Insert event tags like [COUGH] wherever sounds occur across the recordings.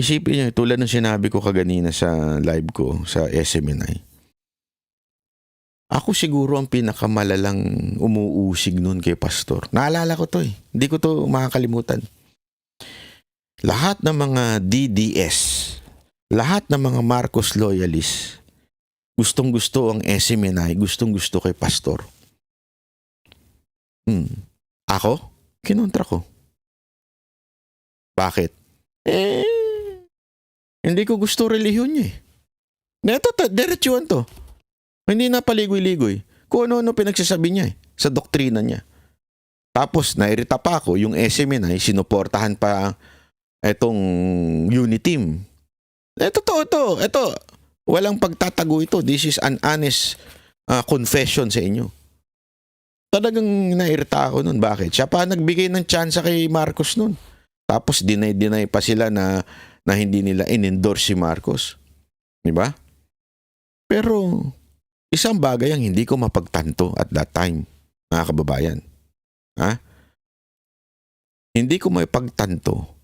isipin niyo, tulad ng sinabi ko kaganina sa live ko sa SMNI. Ako siguro ang pinakamalalang umuusig nun kay Pastor. Naalala ko to eh. Hindi ko to makakalimutan. Lahat ng mga DDS, lahat ng mga Marcos loyalists, gustong gusto ang SMNI, gustong gusto kay Pastor. Hmm. Ako? Kinontra ko. Bakit? Eh, hindi ko gusto relihiyon niya eh. Neto, to, diretsuhan to. Hindi na paligoy-ligoy. Kung ano-ano pinagsasabi niya eh, sa doktrina niya. Tapos, nairita pa ako, yung SMN ay sinuportahan pa etong unit team. Eh, totoo to. Ito, walang pagtatago ito. This is an honest ah, confession sa inyo. Talagang nairita ako nun. Bakit? Siya pa nagbigay ng tsansa kay Marcos nun. Tapos, deny-deny pa sila na, na hindi nila in-endorse si Marcos. Di ba? Pero, Isang bagay ang hindi ko mapagtanto at that time, mga kababayan. Ha? Hindi ko mapagtanto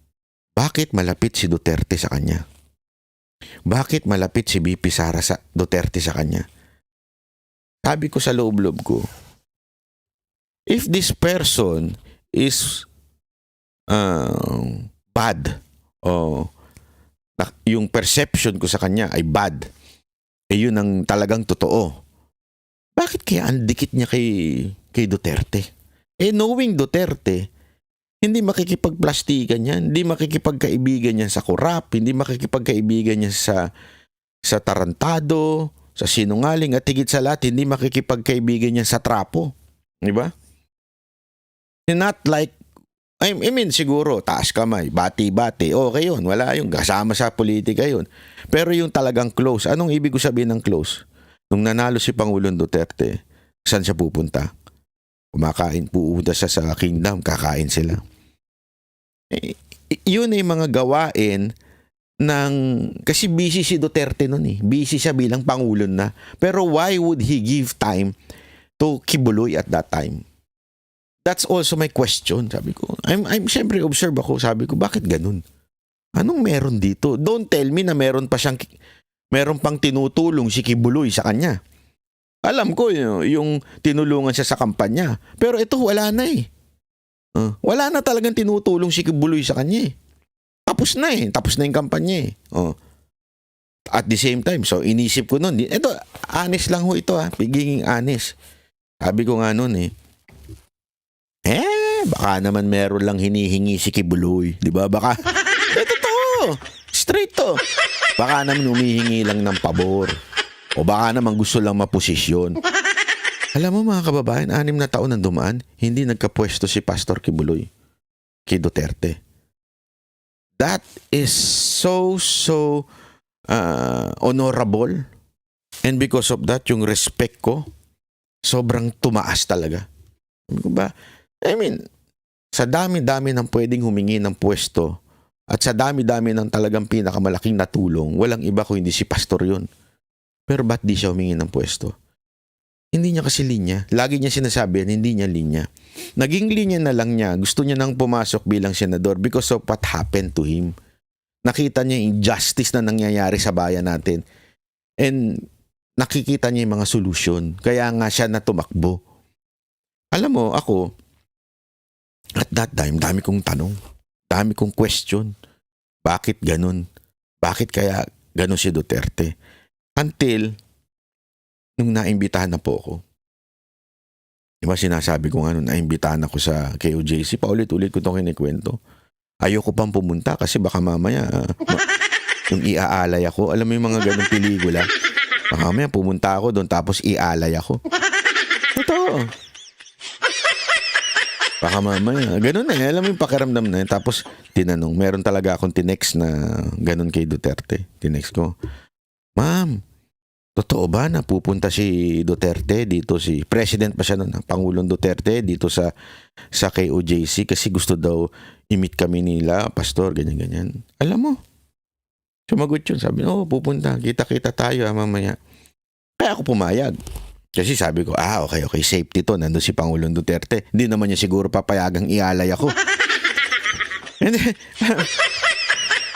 bakit malapit si Duterte sa kanya. Bakit malapit si BP Sara sa Duterte sa kanya. Sabi ko sa loob-loob ko, if this person is uh, bad o nak- yung perception ko sa kanya ay bad, eh yun ang talagang totoo. Bakit kaya ang dikit niya kay, kay Duterte? Eh knowing Duterte, hindi makikipagplastikan yan, hindi makikipagkaibigan yan sa korap, hindi makikipagkaibigan yan sa, sa tarantado, sa sinungaling, at higit sa lahat, hindi makikipagkaibigan yan sa trapo. Di ba? Not like I, mean, siguro, taas kamay, bati-bati, okay yun, wala yung kasama sa politika yun. Pero yung talagang close, anong ibig ko sabihin ng close? Nung nanalo si Pangulong Duterte, saan siya pupunta? Kumakain, pupunta siya sa kingdom, kakain sila. Eh, yun ay mga gawain ng, kasi busy si Duterte nun eh. Busy siya bilang Pangulo na. Pero why would he give time to Kibuloy at that time? That's also my question, sabi ko. I'm, I'm syempre observe ako, sabi ko, bakit ganun? Anong meron dito? Don't tell me na meron pa siyang, meron pang tinutulong si Kibuloy sa kanya. Alam ko yung, tinulungan siya sa kampanya. Pero ito wala na eh. Uh, wala na talagang tinutulong si Kibuloy sa kanya eh. Tapos na eh. Tapos na yung kampanya eh. Oh. At the same time, so inisip ko nun, ito, honest lang ho ito ha, pigiging honest. Sabi ko nga eh, eh, baka naman meron lang hinihingi si Kibuloy. Di ba? Baka, [LAUGHS] eh, totoo. Straight to. Baka naman humihingi lang ng pabor. O baka naman gusto lang maposisyon. Alam mo mga kababayan, anim na taon ang dumaan, hindi nagkapwesto si Pastor Kibuloy kay Duterte. That is so, so uh, honorable. And because of that, yung respect ko, sobrang tumaas talaga. Ba, I mean, sa dami-dami ng pwedeng humingi ng pwesto at sa dami-dami ng talagang pinakamalaking natulong, walang iba kung hindi si pastor yun. Pero ba't di siya humingi ng pwesto? Hindi niya kasi linya. Lagi niya sinasabi yan, hindi niya linya. Naging linya na lang niya. Gusto niya nang pumasok bilang senador because of what happened to him. Nakita niya yung injustice na nangyayari sa bayan natin. And nakikita niya yung mga solusyon. Kaya nga siya na tumakbo. Alam mo, ako, at that time, dami kong tanong. Dami kong question. Bakit ganun? Bakit kaya ganun si Duterte? Until, nung naimbitahan na po ako. Di ba sinasabi ko nga nung naimbitahan ako sa KOJC, paulit-ulit ko itong kinikwento. Ayoko pang pumunta kasi baka mamaya ma- yung iaalay ako. Alam mo yung mga ganong pelikula? Baka mamaya pumunta ako doon tapos ialay ako. Totoo. Baka mamaya. Ganun eh. Alam mo yung pakiramdam na yun. Tapos, tinanong. Meron talaga akong tinext na ganun kay Duterte. Tinext ko. Ma'am, totoo ba na pupunta si Duterte dito si President pa siya nun, Pangulong Duterte dito sa sa KOJC kasi gusto daw i-meet kami nila, pastor, ganyan-ganyan. Alam mo, sumagot yun. Sabi, oh, pupunta. Kita-kita tayo ah, mamaya. Kaya ako pumayag. Kasi sabi ko, ah, okay, okay, safety to. Nandun si Pangulong Duterte. Hindi naman niya siguro papayagang ialay ako. [LAUGHS] Hindi. [LAUGHS]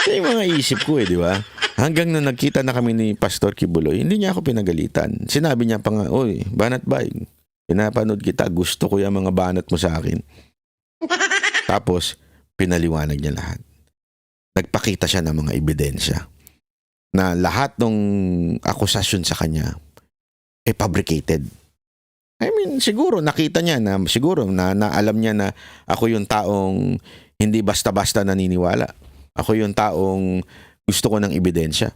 Ito yung mga isip ko eh, di ba? Hanggang nung nagkita na kami ni Pastor Kibuloy, hindi niya ako pinagalitan. Sinabi niya pa nga, Uy, banat bay, pinapanood kita, gusto ko yung mga banat mo sa akin. [LAUGHS] Tapos, pinaliwanag niya lahat. Nagpakita siya ng mga ebidensya na lahat ng akusasyon sa kanya eh fabricated. I mean, siguro nakita niya na siguro na, na alam niya na ako yung taong hindi basta-basta naniniwala. Ako yung taong gusto ko ng ebidensya.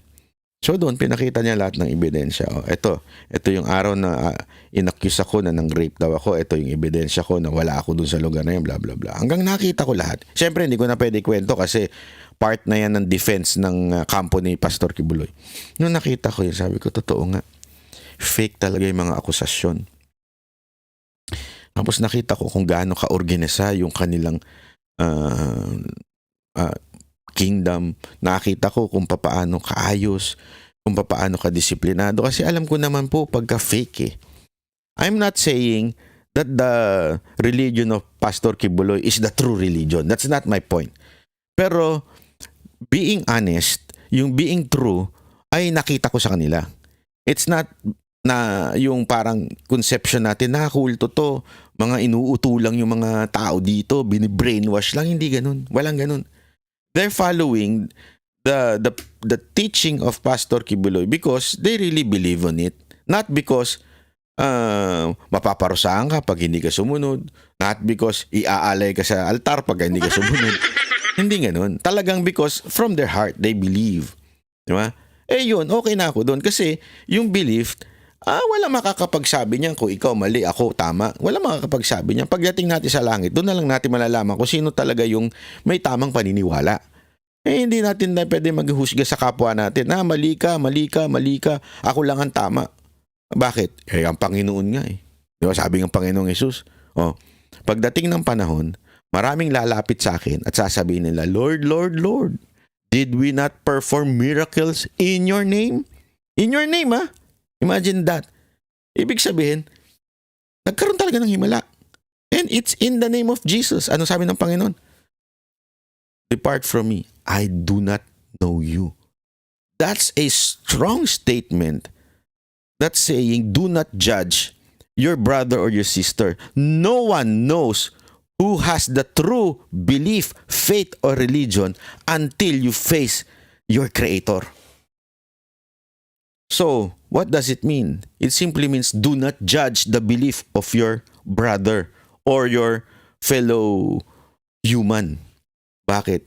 So doon pinakita niya lahat ng ebidensya. Oh, ito, ito yung araw na uh, inaccuse ako na nang rape daw ako. Ito yung ebidensya ko na wala ako doon sa lugar na yun, bla bla bla. Hanggang nakita ko lahat. Siyempre hindi ko na pwede kwento kasi part na yan ng defense ng uh, kampo ni Pastor Kibuloy. Nung nakita ko yun, sabi ko, totoo nga. Fake talaga yung mga akusasyon. Tapos nakita ko kung gaano ka-organisa yung kanilang uh, uh, kingdom. Nakita ko kung papaano kaayos, kung papaano ka disiplinado. Kasi alam ko naman po pagka fake eh. I'm not saying that the religion of Pastor Kibuloy is the true religion. That's not my point. Pero being honest, yung being true ay nakita ko sa kanila. It's not na yung parang conception natin na kulto to, mga inuuto lang yung mga tao dito, bini-brainwash lang, hindi ganun. Walang ganun. They're following the the the teaching of Pastor Kibuloy because they really believe on it. Not because uh, mapaparusahan ka pag hindi ka sumunod. Not because iaalay ka sa altar pag hindi ka sumunod. [LAUGHS] hindi ganun. Talagang because from their heart, they believe. Di ba? Eh yun, okay na ako doon. Kasi yung belief, ah, wala makakapagsabi niyan kung ikaw mali, ako tama. Wala makakapagsabi niyan. Pagdating natin sa langit, doon na lang natin malalaman kung sino talaga yung may tamang paniniwala. Eh, hindi natin na pwede maghusga sa kapwa natin. Ah, mali ka, mali ka, mali ka. Ako lang ang tama. Bakit? Eh, ang Panginoon nga eh. Di ba sabi ng Panginoong Yesus? Oh, pagdating ng panahon, maraming lalapit sa akin at sasabihin nila, Lord, Lord, Lord, did we not perform miracles in your name? In your name, ha? Imagine that. Ibig sabihin, nagkaroon talaga ng himala. And it's in the name of Jesus. Ano sabi ng Panginoon? Depart from me. I do not know you. That's a strong statement. That's saying, do not judge your brother or your sister. No one knows who has the true belief, faith, or religion until you face your Creator. So, what does it mean? It simply means do not judge the belief of your brother or your fellow human. Bakit?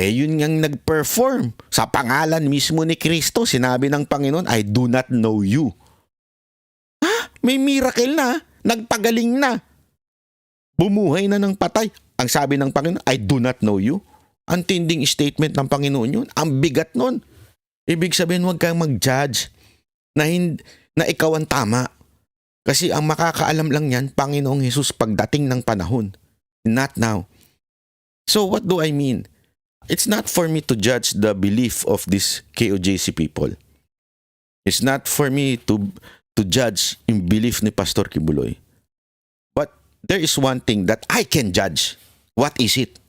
Eh, yun ngang nag-perform. Sa pangalan mismo ni Kristo, sinabi ng Panginoon, I do not know you. Ha? May miracle na. Nagpagaling na. Bumuhay na ng patay. Ang sabi ng Panginoon, I do not know you. Ang tinding statement ng Panginoon yun. Ang bigat nun. Ibig sabihin, huwag kang mag-judge na, hin- na ikaw ang tama. Kasi ang makakaalam lang yan, Panginoong Jesus, pagdating ng panahon. Not now. So what do I mean? It's not for me to judge the belief of these KOJC people. It's not for me to to judge yung belief ni Pastor Kibuloy. But there is one thing that I can judge. What is it?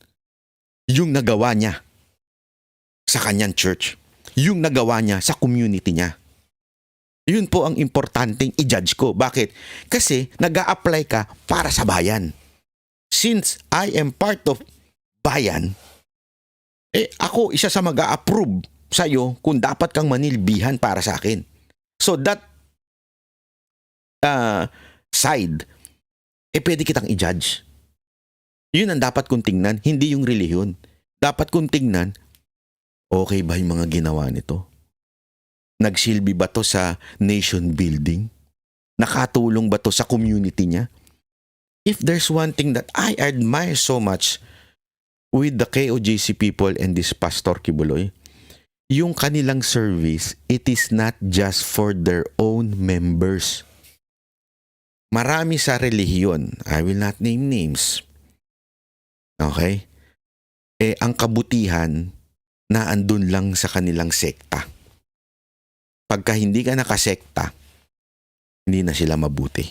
Yung nagawa niya sa kanyang church. Yung nagawa niya sa community niya. Yun po ang importanteng i-judge ko. Bakit? Kasi nag apply ka para sa bayan. Since I am part of bayan, eh ako isa sa mag approve sa'yo kung dapat kang manilbihan para sa akin. So that uh, side, eh pwede kitang i-judge. Yun ang dapat kong tingnan, hindi yung relihiyon. Dapat kong tingnan, okay ba yung mga ginawa nito? Nagsilbi ba to sa nation building? Nakatulong ba to sa community niya? If there's one thing that I admire so much with the KOJC people and this Pastor Kibuloy, yung kanilang service, it is not just for their own members. Marami sa relihiyon, I will not name names. Okay? Eh, ang kabutihan na andun lang sa kanilang sekta. Pagka hindi ka nakasekta, hindi na sila mabuti.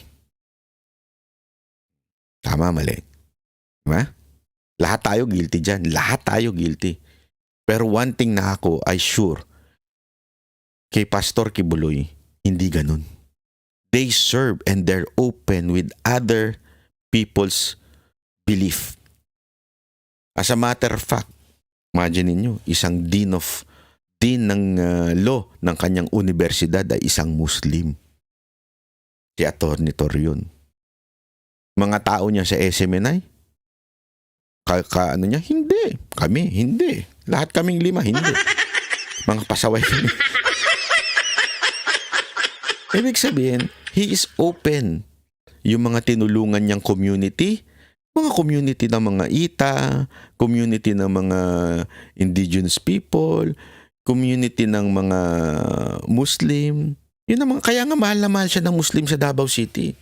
Tama, mali. Diba? Lahat tayo guilty dyan. Lahat tayo guilty. Pero one thing na ako ay sure, kay Pastor Kibuloy, hindi ganun. They serve and they're open with other people's belief. As a matter of fact, imagine ninyo, isang dean of dean ng uh, law ng kanyang universidad ay isang Muslim. Si Atty. Torion. Mga tao niya sa SMNI, ka, ka ano niya, hindi. Kami, hindi. Lahat kaming lima, hindi. [LAUGHS] Mga pasaway kami. Ibig sabihin, he is open. Yung mga tinulungan niyang community, mga community ng mga Ita, community ng mga indigenous people, community ng mga Muslim. Yun mga, kaya nga mahal na mahal siya ng Muslim sa Davao City.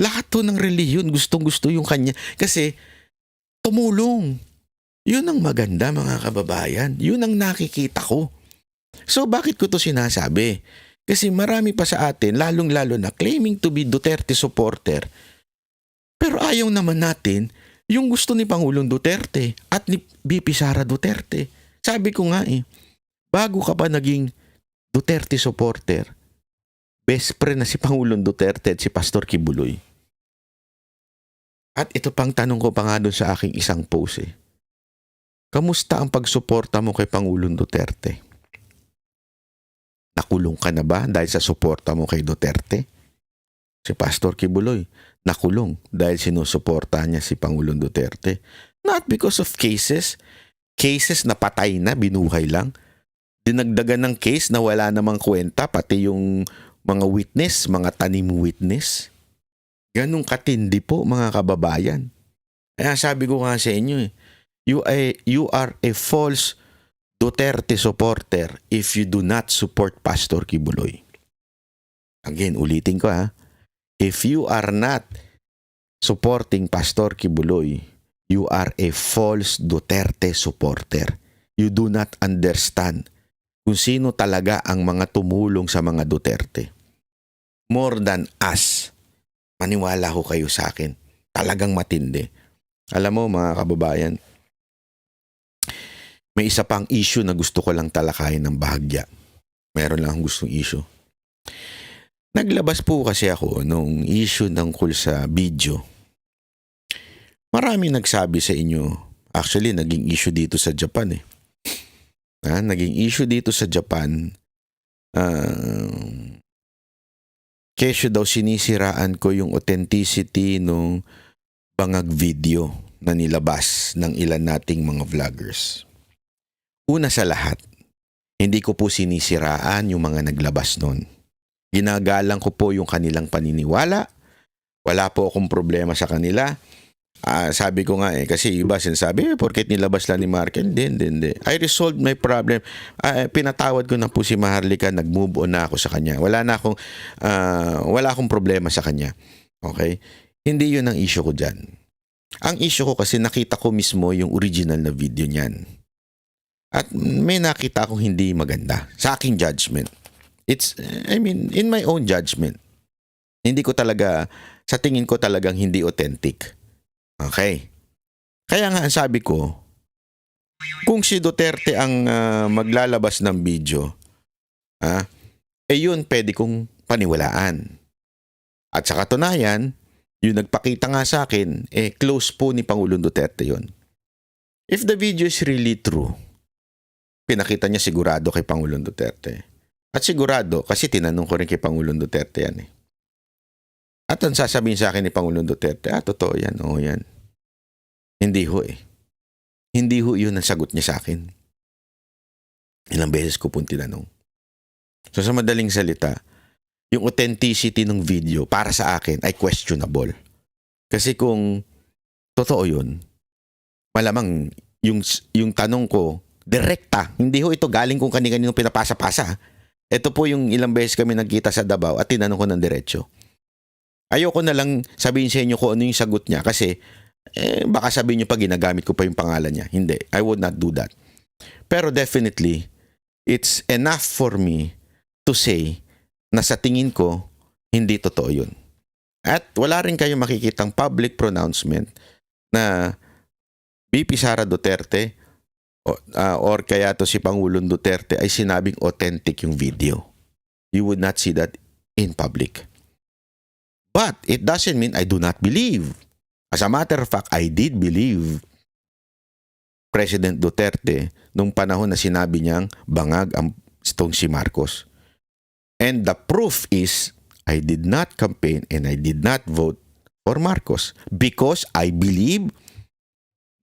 Lahat to ng reliyon, gustong gusto yung kanya. Kasi tumulong. Yun ang maganda mga kababayan. Yun ang nakikita ko. So bakit ko to sinasabi? Kasi marami pa sa atin, lalong-lalo na claiming to be Duterte supporter. Pero ayaw naman natin yung gusto ni Pangulong Duterte at ni BP Sara Duterte. Sabi ko nga eh, bago ka pa naging Duterte supporter, best friend na si Pangulong Duterte at si Pastor Kibuloy. At ito pang tanong ko pa nga doon sa aking isang post eh. Kamusta ang pagsuporta mo kay Pangulong Duterte? Nakulong ka na ba dahil sa suporta mo kay Duterte? Si Pastor Kibuloy, nakulong dahil sinusuporta niya si Pangulong Duterte. Not because of cases. Cases na patay na, binuhay lang. Dinagdagan ng case na wala namang kwenta, pati yung mga witness, mga tanim witness. Ganong katindi po mga kababayan. Kaya sabi ko nga sa inyo eh, you, are, you are a false Duterte supporter if you do not support Pastor Kibuloy. Again, ulitin ko ha. If you are not supporting Pastor Kibuloy, you are a false Duterte supporter. You do not understand kung sino talaga ang mga tumulong sa mga Duterte. More than us. Maniwala ho kayo sa akin. Talagang matindi. Alam mo mga kababayan, may isa pang issue na gusto ko lang talakayin ng bahagya. Meron lang akong gustong issue. Naglabas po kasi ako nung issue ng kul sa video. Marami nagsabi sa inyo, actually naging issue dito sa Japan eh. Ha, naging issue dito sa Japan. Uh, kesyo daw sinisiraan ko yung authenticity nung bangag video na nilabas ng ilan nating mga vloggers. Una sa lahat, hindi ko po sinisiraan yung mga naglabas nun. Ginagalang ko po yung kanilang paniniwala. Wala po akong problema sa kanila. Ah, sabi ko nga eh, kasi iba sinasabi, eh, porket nilabas lang ni Markel, hindi, hindi, hindi. I resolved my problem. Ah, pinatawad ko na po si Maharlika, nag-move on na ako sa kanya. Wala na akong, ah, wala akong problema sa kanya. Okay? Hindi yun ang issue ko dyan. Ang issue ko kasi nakita ko mismo yung original na video niyan. At may nakita akong hindi maganda sa aking judgment. It's, I mean, in my own judgment. Hindi ko talaga, sa tingin ko talagang hindi authentic. Okay. Kaya nga ang sabi ko, kung si Duterte ang uh, maglalabas ng video, ah, eh yun pwede kong paniwalaan. At sa katunayan, yung nagpakita nga sa akin, eh close po ni Pangulong Duterte yun. If the video is really true, pinakita niya sigurado kay Pangulong Duterte. At sigurado, kasi tinanong ko rin kay Pangulong Duterte yan eh. At ang sasabihin sa akin ni Pangulong Duterte, ah, totoo yan, oo yan. Hindi ho eh. Hindi ho yun ang sagot niya sa akin. Ilang beses ko pong tinanong. So sa madaling salita, yung authenticity ng video para sa akin ay questionable. Kasi kung totoo yun, malamang yung, yung tanong ko direkta. Hindi ho ito galing kung kani-kanino pinapasa-pasa. Ito po yung ilang beses kami nagkita sa Davao at tinanong ko ng diretsyo. Ayoko na lang sabihin sa inyo kung ano yung sagot niya kasi eh, baka sabihin niyo pa ginagamit ko pa yung pangalan niya. Hindi, I would not do that. Pero definitely, it's enough for me to say na sa tingin ko, hindi totoo yun. At wala rin kayong makikitang public pronouncement na BP Sara Duterte o, ah, or kaya to si Pangulong Duterte ay sinabing authentic yung video. You would not see that in public. But it doesn't mean I do not believe. As a matter of fact, I did believe President Duterte nung panahon na sinabi niyang bangag ang itong si Marcos. And the proof is I did not campaign and I did not vote for Marcos because I believe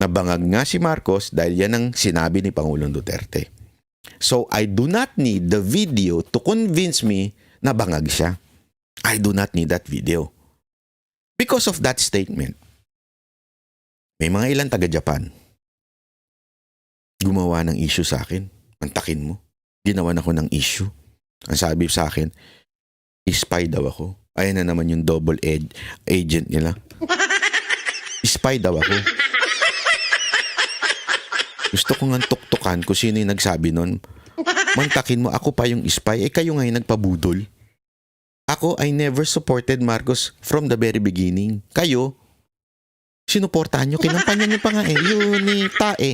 na bangag nga si Marcos dahil yan ang sinabi ni Pangulong Duterte. So I do not need the video to convince me na bangag siya. I do not need that video. Because of that statement, may mga ilang taga-Japan gumawa ng issue sa akin. Antakin mo. Ginawan ako ng issue. Ang sabi sa akin, spy daw ako. Ayan na naman yung double ed- agent nila. Spy daw ako. Gusto ko nga tuktukan kung sino yung nagsabi nun. Mantakin mo, ako pa yung spy. Eh kayo nga yung nagpabudol. Ako, I never supported Marcos from the very beginning. Kayo, sinuportahan nyo, kinampanyan nyo pa nga eh. Unita eh.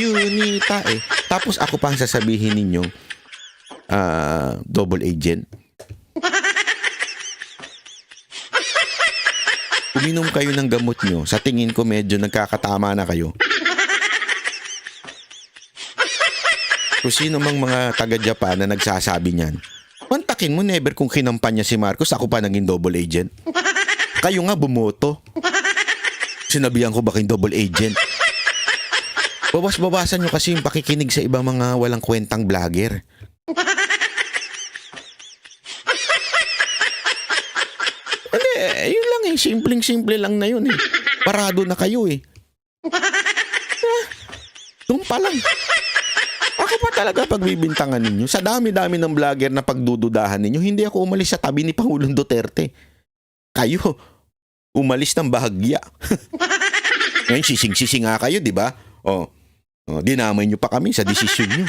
Unita eh. Tapos ako pa ang sasabihin ninyo, ah, double agent. Uminom kayo ng gamot nyo. Sa tingin ko medyo nagkakatama na kayo. Kung sino mang mga taga-Japan na nagsasabi niyan, mantakin mo never kung kinampanya si Marcos, ako pa naging double agent. [LAUGHS] Kayo nga bumoto. Sinabihan ko ba kayong double agent? Bawas-bawasan nyo kasi yung pakikinig sa ibang mga walang kwentang vlogger. Hindi, yun lang eh. Simpleng-simple lang na yun eh. Parado na kayo eh. Ah, Doon pa lang. Ako pa talaga pagbibintangan ninyo. Sa dami-dami ng vlogger na pagdududahan ninyo, hindi ako umalis sa tabi ni Pangulong Duterte. Kayo, umalis ng bahagya. [LAUGHS] Ngayon, sising-sising nga kayo, di ba? O, oh, dinamay nyo pa kami sa desisyon nyo.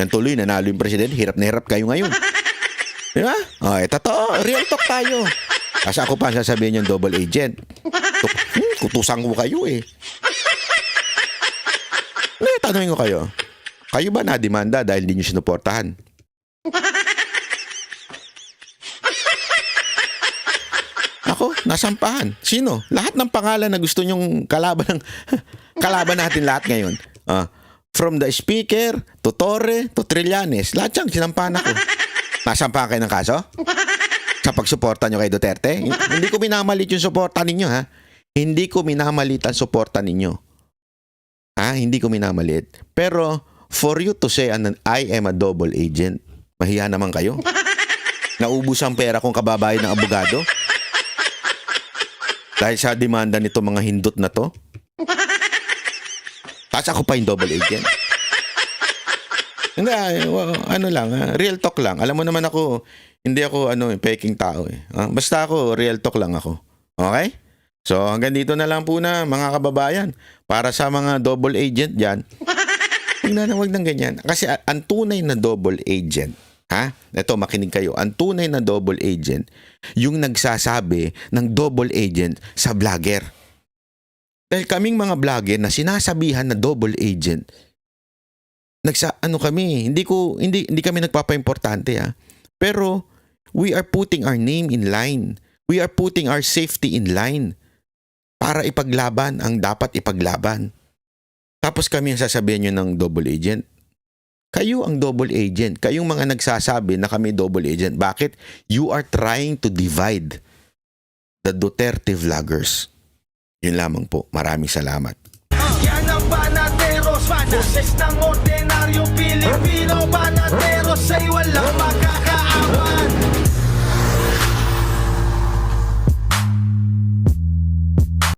Yan tuloy, nanalo yung presidente, hirap na hirap kayo ngayon. Di ba? O, eh, totoo, real talk tayo. Kasi ako pa sasabihin yung double agent. Hmm, kutusan ko kayo eh. Eh, tanongin ko kayo. Kayo ba na-demanda dahil hindi nyo sinuportahan? Ako, nasampahan. Sino? Lahat ng pangalan na gusto nyong kalaban ng [LAUGHS] kalaban natin lahat ngayon. Ah, from the speaker, to Torre, to Trillanes, lahat siyang sinampahan ako. Nasampahan kayo ng kaso? Sa pagsuporta nyo kay Duterte? Hindi ko minamalit yung suporta ninyo, ha? Hindi ko minamalit ang suporta ninyo. Ha? Hindi ko minamalit. Pero, for you to say an, I am a double agent, mahiya naman kayo. Naubos ang pera kong kababayan ng abogado. Dahil sa demanda nito mga hindot na to. Tapos ako pa yung double agent. Hindi, ay, well, ano lang, ah, real talk lang. Alam mo naman ako, hindi ako ano, eh, peking tao eh. Ah, Basta ako, real talk lang ako. Okay? So, hanggang dito na lang po na mga kababayan. Para sa mga double agent dyan, huwag na huwag ng ganyan. Kasi ah, ang tunay na double agent, ha? Ito, makinig kayo. Ang tunay na double agent, yung nagsasabi ng double agent sa vlogger. Dahil kaming mga vlogger na sinasabihan na double agent, nagsa ano kami, hindi ko hindi hindi kami nagpapaimportante ha. Pero we are putting our name in line. We are putting our safety in line para ipaglaban ang dapat ipaglaban. Tapos kami ang sasabihin nyo ng double agent. Kayo ang double agent. Kayong mga nagsasabi na kami double agent. Bakit? You are trying to divide the Duterte vloggers. Yun lamang po. Maraming salamat. Yan ang banateros Boses ng ordinaryong Pilipino Banateros ay walang makaka